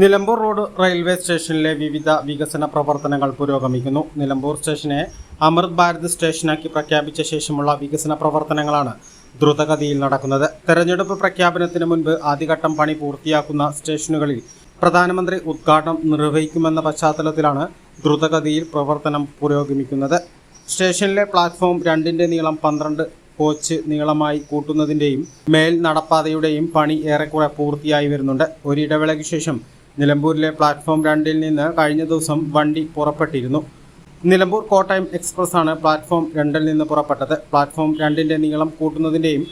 Nilambur road railway സ്റ്റേഷനിലെ വിവിധ വികസന പ്രവർത്തനങ്ങൾ പുരോഗമിക്കുന്നു. നിലമ്പൂർ സ്റ്റേഷനെ അമൃത് ഭാരത് സ്റ്റേഷനാക്കി പ്രഖ്യാപിച്ച ശേഷമുള്ള വികസന പ്രവർത്തനങ്ങളാണ് ദ്രുതഗതിയിൽ നടക്കുന്നത്. തെരഞ്ഞെടുപ്പ് പ്രഖ്യാപനത്തിന് മുൻപ് ആദ്യഘട്ടം പണി പൂർത്തിയാക്കുന്ന സ്റ്റേഷനുകളിൽ പ്രധാനമന്ത്രി ഉദ്ഘാടനം നിർവഹിക്കുമെന്ന പശ്ചാത്തലത്തിലാണ് ദ്രുതഗതിയിൽ പ്രവർത്തനം പുരോഗമിക്കുന്നത്. സ്റ്റേഷനിലെ പ്ലാറ്റ്ഫോം രണ്ടിന്റെ നീളം പന്ത്രണ്ട് കോച്ച് നീളമായി കൂട്ടുന്നതിന്റെയും മേൽ നടപ്പാതയുടെയും പണി ഏറെക്കുറെ പൂർത്തിയായി വരുന്നുണ്ട്. ഒരിടവേളയ്ക്ക് ശേഷം നിലമ്പൂരിലെ പ്ലാറ്റ്ഫോം രണ്ടിൽ നിന്ന് കഴിഞ്ഞ ദിവസം വണ്ടി പുറപ്പെട്ടിരുന്നു. നിലമ്പൂർ കോട്ടയം എക്സ്പ്രസ് ആണ് പ്ലാറ്റ്ഫോം രണ്ടിൽ നിന്ന് പുറപ്പെട്ടത്. പ്ലാറ്റ്ഫോം രണ്ടിന്റെ നീളം കൂട്ടുന്നതിന്റെയും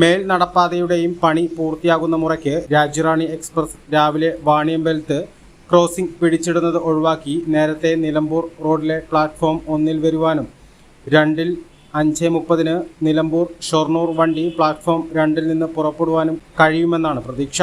മേൽ നടപ്പാതയുടെയും പണി പൂർത്തിയാകുന്ന മുറയ്ക്ക് രാജ്യറാണി എക്സ്പ്രസ് രാവിലെ വാണിയമ്പലത്ത് ക്രോസിംഗ് പിടിച്ചിടുന്നത് ഒഴിവാക്കി നേരത്തെ നിലമ്പൂർ റോഡിലെ പ്ലാറ്റ്ഫോം ഒന്നിൽ വരുവാനും രണ്ടിൽ അഞ്ച് മുപ്പതിന് നിലമ്പൂർ ഷൊർണൂർ വണ്ടി പ്ലാറ്റ്ഫോം രണ്ടിൽ നിന്ന് പുറപ്പെടുവാനും കഴിയുമെന്നാണ് പ്രതീക്ഷ.